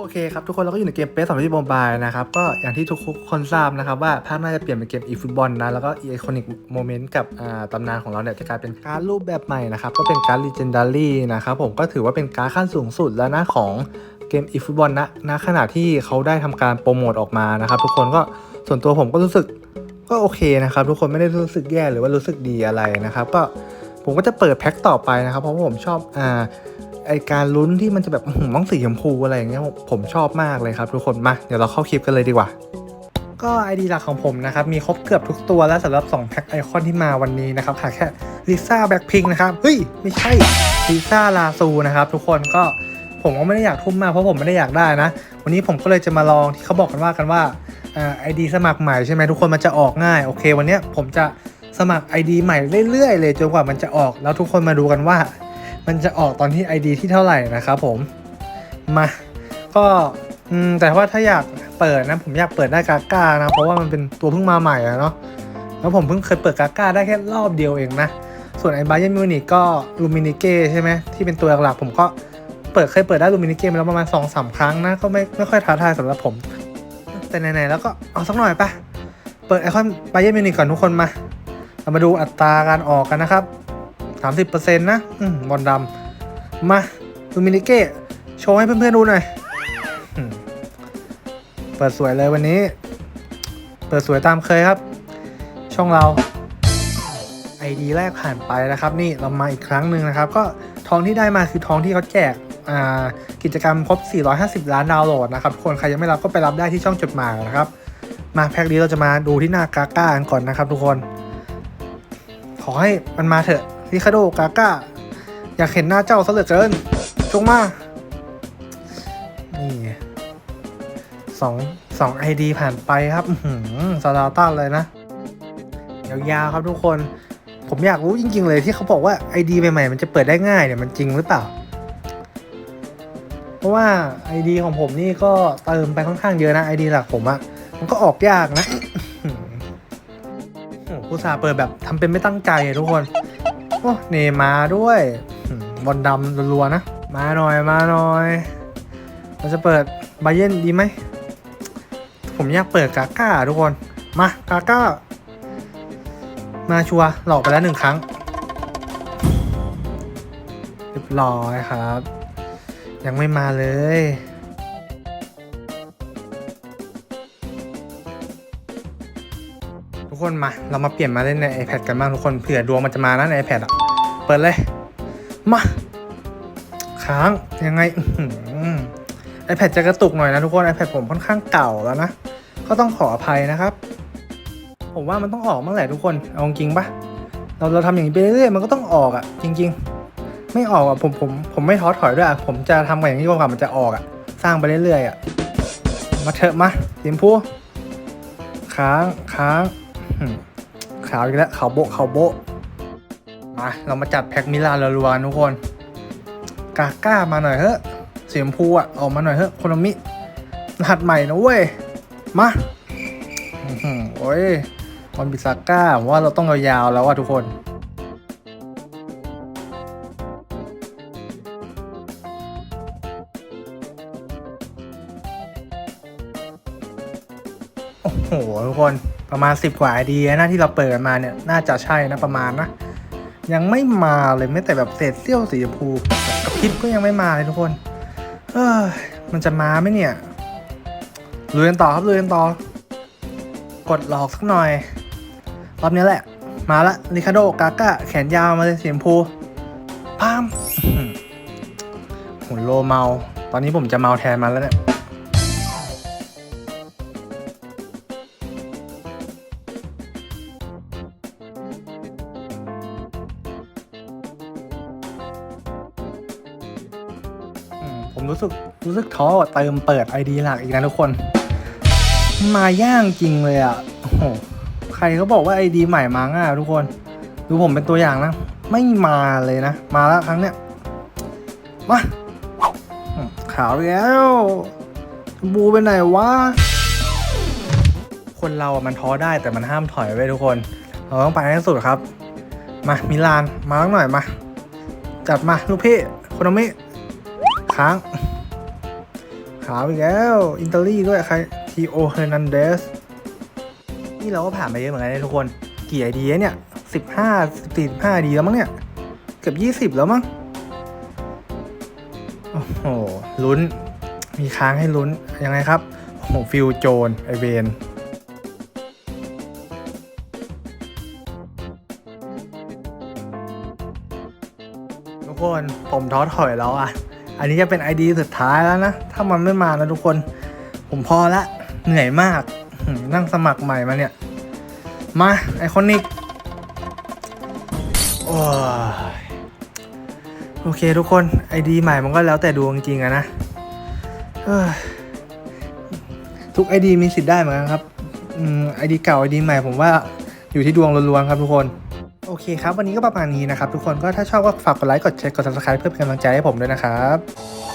โอเคครับ ทุกคนเราก็อยู่ในเกมเปสสองที่บอมบายนะครับ ก็อย่างที่ทุกคนทราบนะครับ ว่าภาคหน้าจะเปลี่ยนเป็นเกมอีฟุตบอลนะ แล้วก็อีไอคอนิกโมเมนต์กับตำนานของเราเนี่ย จะกลายเป็นการ์ดรูปแบบใหม่นะครับ ก็เป็นการ์ดลีเจนดารี่นะครับผมก็ถือว่าเป็นการ์ดขั้นสูงสุดแล้วนะของเกมอีฟุตบอลนะณขณะที่เขาได้ทำการโปรโมทออกมานะครับ ทุกคนก็ส่วนตัวผมก็รู้สึกก็โอเคนะครับ ทุกคนไม่ได้รู้สึกแย่หรือว่ารู้สึกดีอะไรนะครับ ก็ผมก็จะเปิดแพ็คต่อไปนะครับเพราะว่าผมชอบอ่า ไอการลุ้นที่มันจะแบบอื้อหือต้องสีชมพูอะไรอย่างเงี้ยผมชอบมากเลยครับทุกคนมาเดี๋ยวเราเข้าคลิปกันเลยดีกว่าก็ไอดีหลักของผมนะครับ มีครบเกือบทุกตัวแล้วสำหรับ 2 แพ็คไอคอนที่มาวันนี้นะครับขาแค่ลิซ่าแบ็คพิงนะครับ เฮ้ย ไม่ใช่ลิซ่าลาซูนะครับ ทุกคนก็ผมก็ไม่ได้อยากทุ่มมากเพราะผมไม่ได้อยากได้นะ วันนี้ผมก็เลยจะมาลองที่เขาบอกกันว่ากันว่าไอดีสมัครใหม่ใช่ไหมทุกคนมันจะออกง่าย โอเค วันนี้ผมจะสมัคร ID ใหม่เรื่อยๆเลยจนกว่ามันจะออก แล้วทุกคนมาดูกันว่า มันจะออกตอนที่ ID ที่เท่าไหร่นะครับผม มาก็แต่ว่าถ้าอยากเปิดนะผมอยากเปิดได้กาก้านะ เพราะว่ามันเป็นตัวเพิ่งมาใหม่อะเนาะแล้วผมเพิ่งเคยเปิดกาก้าได้แค่รอบเดียวเองนะ ส่วนไอ้บาเยนมิวนิกก็ลูมินิเก้ใช่ไหมที่เป็นตัวหลักผมก็เปิดเคยเปิดได้ลูมินิเก้มาแล้วประมาณ2อสาครั้งนะ ก็ไม่ไม่ค่อยท้าทายสำหรับผม แต่ไหนๆแล้วก็เอาสักหน่อยปะเปิดไอคอนบาเยนมิวนิกก่อนทุกคนมาเรามาดูอัตราการออกกันนะครับ 30%นะอืมบอลดำมาดูมินิเก้โชว์ให้เพื่อนๆดูหน่อยเปิดสวยเลยวันนี้ เปิดสวยตามเคยครับ ช่องเรา ID แรกผ่านไปนะครับ นี่เรามาอีกครั้งหนึ่งนะครับ ก็ทองที่ได้มาคือทองที่เขาแจกอ่ากิจกรรมครบ 450 ล้านดาวน์โหลดนะครับทุกคนใครยังไม่รับก็ไปรับได้ที่ช่องจดหมายนะครับ มาแพ็คนี้เราจะมาดูที่หน้ากาก้ากันก่อนนะครับ ทุกคน ขอให้มันมาเถอะ ริคาโดกาก้า อยากเห็นหน้าเจ้าซะเหลือเกินจงมา นี่สองสองไอดีผ่านไปครับหือซาลาต้าเลยนะยาวๆครับทุกคน ผมอยากรู้จริง ๆ เลยที่เขาบอกว่าไอดีใหม่ๆมันจะเปิดได้ง่ายเนี่ยมันจริงหรือเปล่า เพราะว่าไอดีของผมนี่ก็เติมไปค่อนข้างเยอะนะไอดีหลักผมอะมันก็ออกยากนะโหผู้สาเปิดแบบทำเป็นไม่ตั้งใจทุกคน โอ้เนมาด้วยบอลดำรัวๆนะ มาหน่อยมาหน่อย เราจะเปิดบาเยนดีไหม ผมอยากเปิดกาก้าทุกคน มากาก้า มาชัวหลอกไปแล้วหนึ่งครั้งเรียบร้อยครับ ยังไม่มาเลย คนมา เรามาเปลี่ยนมาเล่นใน iPad กันบ้างทุกคนเผื่อดวงมันจะมานะใน iPad อะ เปิดเลย มา ค้างยังไงไอแพดจะกระตุกหน่อยนะทุกคน iPad ผมค่อนข้างเก่าแล้วนะ ก็ต้องขออภัยนะครับ ผมว่ามันต้องออกเมื่อไหร่ทุกคนเอาจริงปะเราเราทำอย่างนี้ไปเรื่อยๆมันก็ต้องออกอะ่ะ จริง ๆ ไม่ออกอะ่ะผมผมผมไม่ท้อถอยด้วยอะ่ะผมจะทำอย่างนี้จนกว่ามันจะออกอะ่ะ สร้างไปเรื่อยๆอะ่ะมาเถอะมาสิมพูค้างค้าง ขาวอีกแล้วขาวโบขาวโบมาเรามาจัดแพ็คมิลานรัวๆทุกคน กาก้ามาหน่อยเฮ้ะสีชมพูอะ ออกมาหน่อยเฮ้ะโคโนมิรหัสใหม่นะเว้ย มาโอ้ยบอลบิซาก้าว่าเราต้องยาวๆแล้วอะทุกคนโอ้โหทุกคน ประมาณ 10 กว่าไอเดียนะที่เราเปิดมาเนี่ย น่าจะใช่นะประมาณนะ ยังไม่มาเลยไม่แต่แบบเศษเสี้ยวสีชมพูกระพริบก็ยังไม่มาเลยทุกคน เออมันจะมาไหมเนี่ยลุยกันต่อครับลุยกันต่อกดหลอกสักหน่อย รอบนี้แหละ มาละริคาโดกาก้าแขนยาวมาเลยสีชมพูพามหุ่นโลเมา ตอนนี้ผมจะเมาแทนมันแล้วเนี่ย ผมรู้สึกรู้สึกท้อกว่าเติมเปิด ID หลักอีกนะทุกคน มาย่างจริงเลยอะโอ้โหใครเขาบอกว่า ID ใหม่มาง่ายทุกคน ดูผมเป็นตัวอย่างนะ ไม่มาเลยนะ มาแล้วครั้งเนี้ยมาขาวแล้วบูไปไหนวะคนเราอะมันท้อได้แต่มันห้ามถอยไว้ทุกคน เราต้องไปให้สุดครับ มามิลานมาหน่อยมา จัดมาลูกพี่คโนมิ ค้าง ขาวอีกแล้ว อินเตอรี่ด้วยใครทีโอเฮอร์นันเดสนี่เราก็ผ่านมาเยอะเหมือนกันนะทุกคน กี่ไอเดียเนี่ยสิบห้าสี่สิบห้าดีแล้วมั้งเนี่ย เกือบยี่สิบแล้วมั้ง โอ้โห ลุ้น มีค้างให้ลุ้น ยังไงครับ โอ้โห ฟิลโจน ไอเวนทุกคน ผมท้อถอยแล้วอะ อันนี้จะเป็นไอดีสุดท้ายแล้วนะ ถ้ามันไม่มานะทุกคน ผมพอละเหนื่อยมาก นั่งสมัครใหม่มาเนี่ย มาไอคอนิกโอ้ยโอเคทุกคนไอดีใหม่มันก็แล้วแต่ดวงจริงอะนะทุกไอดีมีสิทธิ์ได้เหมือนกันครับไอดีเก่าไอดีใหม่ผมว่าอยู่ที่ดวงล้วนๆครับทุกคน โอเคครับ วันนี้ก็ประมาณนี้นะครับ ทุกคนก็ถ้าชอบก็ฝากกดไลค์กดแชร์กด subscribe เพื่อเป็นกำลังใจให้ผมด้วยนะครับ